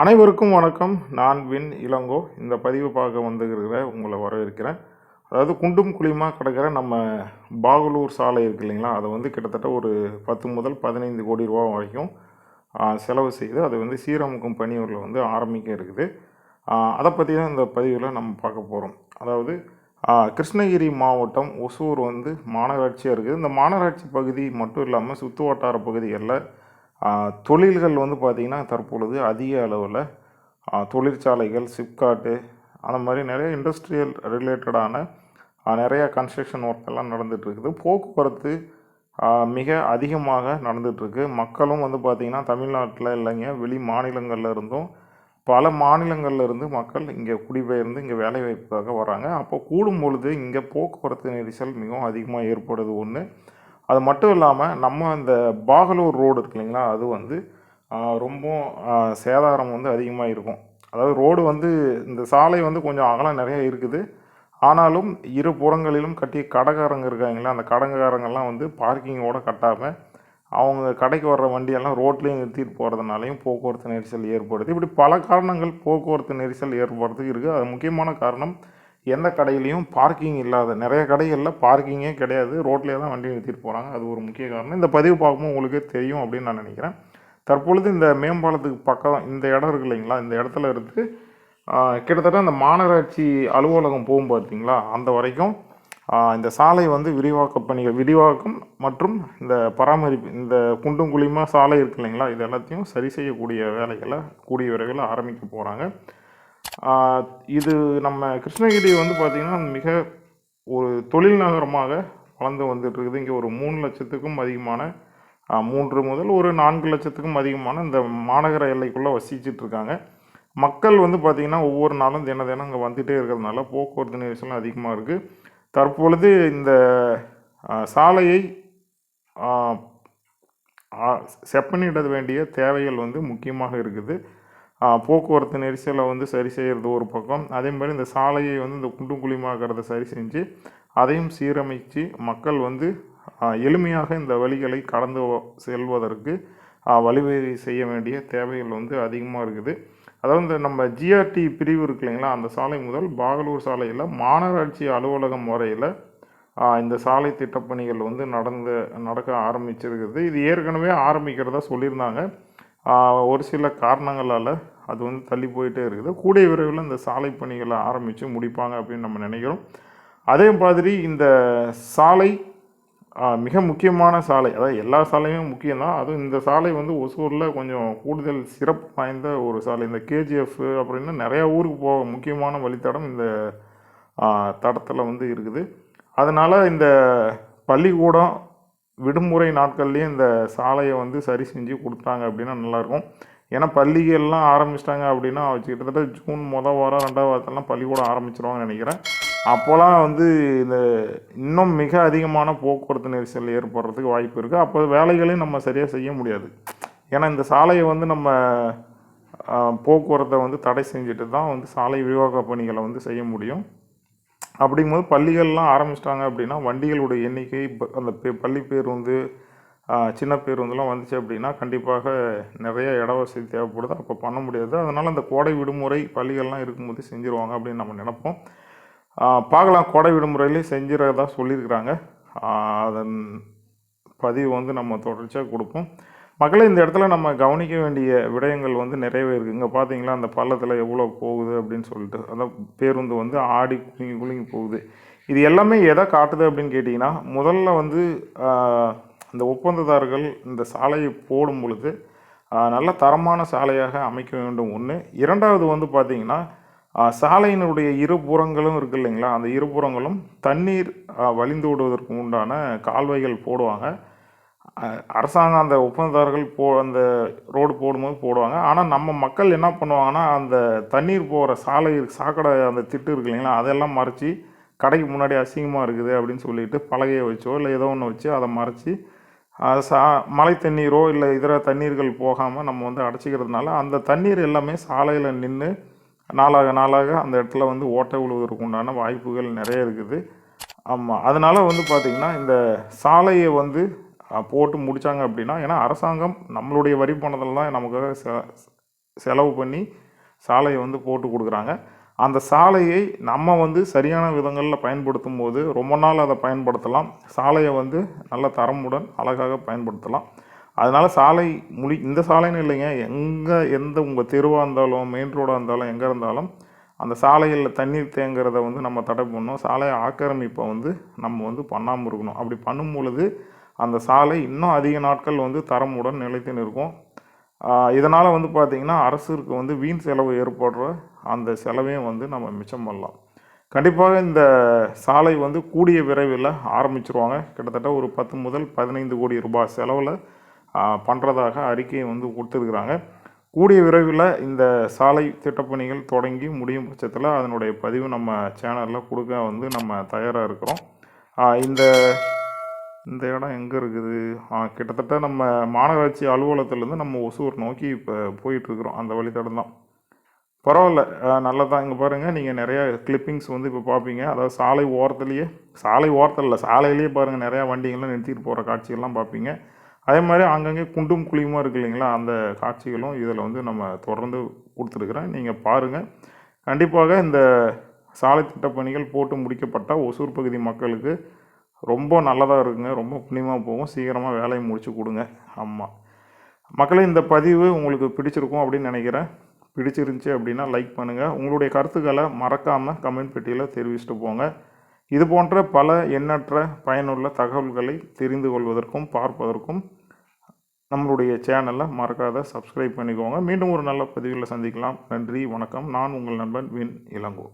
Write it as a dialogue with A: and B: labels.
A: அனைவருக்கும் வணக்கம். நான் வின் இளங்கோ. இந்த பதிவு பார்க்க வந்துருக்கிற உங்களை வரவேற்கிறேன். அதாவது குண்டும் குழியுமா கிடக்கிற நம்ம பாகலூர் சாலை இருக்கு இல்லைங்களா? அதை வந்து கிட்டத்தட்ட ஒரு பத்து முதல் பதினைந்து கோடி ரூபா வரைக்கும் செலவு செய்து அதை வந்து சீரமைக்கும் பணியூரில் வந்து ஆரம்பிக்க இருக்குது. அதை பற்றி தான் இந்த பதிவில் நம்ம பார்க்க போகிறோம் அதாவது கிருஷ்ணகிரி மாவட்டம் ஒசூர் வந்து மாநகராட்சியாக இருக்குது. இந்த மாநகராட்சி பகுதி மட்டும் இல்லாமல் சுற்று வட்டார பகுதிகளில் தொழில்கள் வந்து பார்த்திங்கன்னா தற்பொழுது அதிக அளவில் தொழிற்சாலைகள் சிப்காட்டு அந்த மாதிரி நிறைய இண்டஸ்ட்ரியல் ரிலேட்டடான நிறையா கன்ஸ்ட்ரக்ஷன் ஒர்க் எல்லாம் நடந்துகிட்ருக்குது போக்குவரத்து மிக அதிகமாக நடந்துகிட்ருக்கு மக்களும் வந்து பார்த்திங்கன்னா தமிழ்நாட்டில் இல்லைங்க வெளி மாநிலங்களில் இருந்தும் பல மாநிலங்களில் இருந்து மக்கள் இங்கே குடிபெயர்ந்து இங்கே வேலைவாய்ப்புக்காக வராங்க. அப்போ கூடும் பொழுது இங்கே போக்குவரத்து நெரிசல் மிகவும் அதிகமாக ஏற்படுது ஒன்று அது மட்டும் இல்லாமல் நம்ம இந்த பாகலூர் ரோடு இருக்கு இல்லைங்களா அது வந்து ரொம்ப சேதாரம் வந்து அதிகமாக இருக்கும். அதாவது ரோடு வந்து இந்த சாலை வந்து கொஞ்சம் அகலம் நிறைய இருக்குது. ஆனாலும் இரு புறங்களிலும் கட்டிய கடைக்காரங்க இருக்காங்களா அந்த கடைக்காரங்கெல்லாம் வந்து பார்க்கிங்கோட கட்டாமல் அவங்க கடைக்கு வர்ற வண்டியெல்லாம் ரோட்லேயும் நிறுத்திட்டு போகிறதுனாலையும் போக்குவரத்து நெரிசல் ஏற்படுது. இப்படி பல காரணங்கள் போக்குவரத்து நெரிசல் ஏற்படுறதுக்கு இருக்குது அது முக்கியமான காரணம் எந்த கடையிலையும் பார்க்கிங் இல்லாத நிறைய கடைகளில் பார்க்கிங்கே கிடையாது. ரோட்லேயே தான் வண்டி நிறுத்திட்டு போகிறாங்க அது ஒரு முக்கிய காரணம். இந்த பதிவு பார்க்கும்போது உங்களுக்கே தெரியும் அப்படின்னு நான் நினைக்கிறேன். தற்பொழுது இந்த மேம்பாலத்துக்கு பக்கம் இந்த இடம் இருக்கு இல்லைங்களா? இந்த இடத்துல இருந்து கிட்டத்தட்ட அந்த மாநகராட்சி அலுவலகம் போகும் பார்த்தீங்களா? அந்த வரைக்கும் இந்த சாலை வந்து விரிவாக்க பணிகள் விரிவாக்கம் மற்றும் இந்த பராமரிப்பு இந்த குண்டும் குழியுமா சாலை இருக்கு இல்லைங்களா? இது எல்லாத்தையும் சரி செய்யக்கூடிய வேலைகளை கூடிய விரைவில் ஆரம்பிக்க போகிறாங்க இது நம்ம கிருஷ்ணகிரி வந்து பார்த்திங்கன்னா மிக ஒரு தொழில் நகரமாக வளர்ந்து வந்துட்டு இருக்குது இங்கே ஒரு மூணு லட்சத்துக்கும் அதிகமான மூன்று முதல் ஒரு நான்கு லட்சத்துக்கும் அதிகமான இந்த மாநகர எல்லைக்குள்ளே வசிச்சிட்ருக்காங்க. மக்கள் வந்து பார்த்திங்கன்னா ஒவ்வொரு நாளும் தின தினம் இங்கே வந்துகிட்டே இருக்கிறதுனால போக்குவரத்து நெரிசலும் அதிகமாக இருக்குது தற்பொழுது இந்த சாலையை ஆஹ், செப்பனிட வேண்டிய தேவைகள் வந்து முக்கியமாக இருக்குது. போக்குவரத்து நெரிசலை வந்து சரி செய்கிறது ஒரு பக்கம். அதே மாதிரி இந்த சாலையை வந்து இந்த குண்டும் குழியுமாக்கிறத சரி செஞ்சு அதையும் சீரமைத்து மக்கள் வந்து எளிமையாக இந்த வழிகளை கடந்து செல்வதற்கு வழிவகை செய்ய வேண்டிய தேவைகள் வந்து அதிகமாக இருக்குது. அதாவது இந்த நம்ம ஜிஆர்டி பிரிவு இருக்கு இல்லைங்களா அந்த சாலை முதல் பாகலூர் சாலையில் மாநகராட்சி அலுவலகம் வரையில் இந்த சாலை திட்டப்பணிகள் வந்து நடந்து நடக்க ஆரம்பிச்சிருக்குது. இது ஏற்கனவே ஆரம்பிக்கிறதா சொல்லியிருந்தாங்க. ஒரு சில காரணங்களால் அது வந்து தள்ளி போயிட்டே இருக்குது. கூடிய விரைவில் இந்த சாலை பணிகளை ஆரம்பித்து முடிப்பாங்க அப்படின்னு நம்ம நினைக்கிறோம். அதே மாதிரி இந்த சாலை மிக முக்கியமான சாலை அதாவது எல்லா சாலையுமே முக்கியம்தான். அதுவும் இந்த சாலை வந்து ஒசூரில் கொஞ்சம் கூடுதல் சிறப்பு வாய்ந்த ஒரு சாலை. இந்த கேஜிஎஃப் அப்படின்னு நிறையா ஊருக்கு போக முக்கியமான வழித்தடம் இந்த தடத்தில் வந்து இருக்குது. அதனால் இந்த பள்ளிக்கூடம் விடுமுறை நாட்கள்லேயே இந்த சாலையை வந்து சரி செஞ்சு கொடுத்தாங்க அப்படின்னா நல்லாயிருக்கும். ஏன்னா பள்ளிகள்லாம் ஆரம்பிச்சிட்டாங்க அப்படின்னா வச்சு கிட்டத்தட்ட ஜூன் மொதல் வாரம் ரெண்டாவது வாரத்தெல்லாம் பள்ளிக்கூடம் ஆரம்பிச்சிருவாங்கன்னு நினைக்கிறேன். அப்போலாம் வந்து இந்த இன்னும் மிக அதிகமான போக்குவரத்து நெரிசல் ஏற்படுறதுக்கு வாய்ப்பு இருக்குது அப்போ வேலைகளையும் நம்ம சரியாக செய்ய முடியாது. ஏன்னா இந்த சாலையை வந்து நம்ம போக்குவரத்தை வந்து தடை செஞ்சுட்டு தான் வந்து சாலை விரிவாக்க பணிகளை வந்து செய்ய முடியும். அப்படிங்கும்போது பள்ளிகள்லாம் ஆரம்பிச்சிட்டாங்க அப்படின்னா வண்டிகளுடைய எண்ணிக்கை அந்த பே பள்ளி பேருந்து சின்ன பேருந்துலாம் வந்துச்சு அப்படின்னா கண்டிப்பாக நிறைய இட வசதி தேவைப்படுது. அப்போ பண்ண முடியாது. அதனால் அந்த கோடை விடுமுறை பள்ளிகள்லாம் இருக்கும்போது செஞ்சுருவாங்க அப்படின்னு நம்ம நினைப்போம். பார்க்கலாம். கோடை விடுமுறையிலே செஞ்சுறதா சொல்லியிருக்கிறாங்க. அதன் பதிவு வந்து நம்ம தொடர்ச்சியாக கொடுப்போம். மக்களை இந்த இடத்துல நம்ம கவனிக்க வேண்டிய விடயங்கள் வந்து நிறையவே இருக்குது இங்கே பார்த்தீங்களா அந்த பள்ளத்தில் எவ்வளோ போகுது அப்படின்னு சொல்லிட்டு அதான் பேருந்து வந்து ஆடி குலுங்கி குலுங்கி போகுது. இது எல்லாமே எதை காட்டுது அப்படின்னு கேட்டிங்கன்னா முதல்ல வந்து அந்த இந்த ஒப்பந்ததாரர்கள் இந்த சாலையை போடும் பொழுது நல்ல தரமான சாலையாக அமைக்க வேண்டும் ஒன்று இரண்டாவது வந்து பார்த்திங்கன்னா சாலையினுடைய இருபுறங்களும் இருக்கு இல்லைங்களா? அந்த இருபுறங்களும் தண்ணீர் வழிந்து விடுவதற்கு உண்டான கால்வாய்கள் போடுவாங்க. அரசாங்கம் அந்த ஒப்பந்ததாரர்கள் போ அந்த ரோடு போடும்போது போடுவாங்க. ஆனால் நம்ம மக்கள் என்ன பண்ணுவாங்கன்னா அந்த தண்ணீர் போகிற சாலை சாக்கடை அந்த திட்டு இருக்கு இல்லைங்களா அதெல்லாம் மறைச்சி கடைக்கு முன்னாடி அசிங்கமாக இருக்குது அப்படின்னு சொல்லிட்டு பலகையை வச்சோ இல்லை ஏதோ ஒன்று வச்சு அதை மறைச்சி சா மழை தண்ணீரோ இல்லை இதர தண்ணீர்கள் போகாமல் நம்ம வந்து அடைச்சிக்கிறதுனால அந்த தண்ணீர் எல்லாமே சாலையில் நின்று நாளாக நாளாக அந்த இடத்துல வந்து ஓட்டை விழுவதற்கு உண்டான வாய்ப்புகள் நிறைய இருக்குது. ஆமாம் அதனால் வந்து பார்த்திங்கன்னா இந்த சாலையை வந்து போட்டு முடித்தாங்க அப்படின்னா ஏன்னா அரசாங்கம் நம்மளுடைய வரி பணத்தில் தான் நமக்காக செ செலவு பண்ணி சாலையை வந்து போட்டு கொடுக்குறாங்க. அந்த சாலையை நம்ம வந்து சரியான விதங்களில் பயன்படுத்தும் போது ரொம்ப நாள் அதை பயன்படுத்தலாம். சாலையை வந்து நல்ல தரமுடன் அழகாக பயன்படுத்தலாம். அதனால் சாலை முடி இந்த சாலைன்னு இல்லைங்க. எங்கே எந்த உங்கள் தெருவாக இருந்தாலும் மெயின் ரோடாக இருந்தாலும் எங்கே இருந்தாலும் அந்த சாலைகளில் தண்ணீர் தேங்குறத வந்து நம்ம தடை பண்ணணும். சாலை ஆக்கிரமிப்பை வந்து நம்ம வந்து பண்ணாமல் இருக்கணும். அப்படி பண்ணும் பொழுது அந்த சாலை இன்னும் அதிக நாட்கள் வந்து தரமுடன் நிலைத்து நிற்கும். இதனால் வந்து பார்த்திங்கன்னா அரசுக்கு வந்து வீண் செலவு ஏற்படுற அந்த செலவையும் வந்து நம்ம மிச்சம் பண்ணலாம். கண்டிப்பாக இந்த சாலை வந்து கூடிய விரைவில் ஆரம்பிச்சிருவாங்க. கிட்டத்தட்ட ஒரு பத்து முதல் பதினைந்து கோடி ரூபாய் செலவில் பண்ணுறதாக அறிக்கையை வந்து கொடுத்துருக்குறாங்க. கூடிய விரைவில் இந்த சாலை திட்டப்பணிகள் தொடங்கி முடியும் பட்சத்தில் அதனுடைய பதிவு நம்ம சேனலில் கொடுக்க வந்து நம்ம தயாராக இருக்கிறோம். இந்த இந்த இடம் எங்கே இருக்குது? கிட்டத்தட்ட நம்ம மாநகராட்சி அலுவலகத்துலேருந்து நம்ம ஒசூர் நோக்கி இப்போ போயிட்டுருக்குறோம். அந்த வழித்தடம் தான். பரவாயில்ல. நல்லதான் இங்கே பாருங்கள் நீங்கள் நிறையா கிளிப்பிங்ஸ் வந்து இப்போ பார்ப்பீங்க அதாவது சாலை ஓரத்துலேயே சாலை ஓரத்தில் இல்லை சாலையிலேயே பாருங்கள் நிறையா வண்டிகள்லாம் நிறுத்திட்டு போகிற காட்சிகள்லாம் பார்ப்பீங்க அதே மாதிரி அங்கங்கே குண்டும் குழியுமா இருக்கு இல்லைங்களா? அந்த காட்சிகளும் இதில் வந்து நம்ம தொடர்ந்து கொடுத்துருக்குறேன். நீங்கள் பாருங்கள் கண்டிப்பாக இந்த சாலை திட்டப்பணிகள் போட்டு முடிக்கப்பட்டால் ஒசூர் பகுதி மக்களுக்கு ரொம்ப நல்லதாக இருக்குங்க ரொம்ப புண்ணியமாக போகும். சீக்கிரமாக வேலையை முடிச்சு கொடுங்க ஆமாம் மக்களே இந்த பதிவு உங்களுக்கு பிடிச்சிருக்கும் அப்படின்னு நினைக்கிறேன். பிடிச்சிருந்துச்சி அப்படின்னா லைக் பண்ணுங்கள் உங்களுடைய கருத்துக்களை மறக்காமல் கமெண்ட் பெட்டியில் தெரிவிச்சுட்டு போங்க. இது போன்ற பல எண்ணற்ற பயனுள்ள தகவல்களை தெரிந்து கொள்வதற்கும் பார்ப்பதற்கும் நம்மளுடைய சேனலை மறக்காத சப்ஸ்கிரைப் பண்ணிக்கோங்க. மீண்டும் ஒரு நல்ல பதிவில் சந்திக்கலாம். நன்றி வணக்கம். நான் உங்கள் நண்பன் வின் இளங்கோ.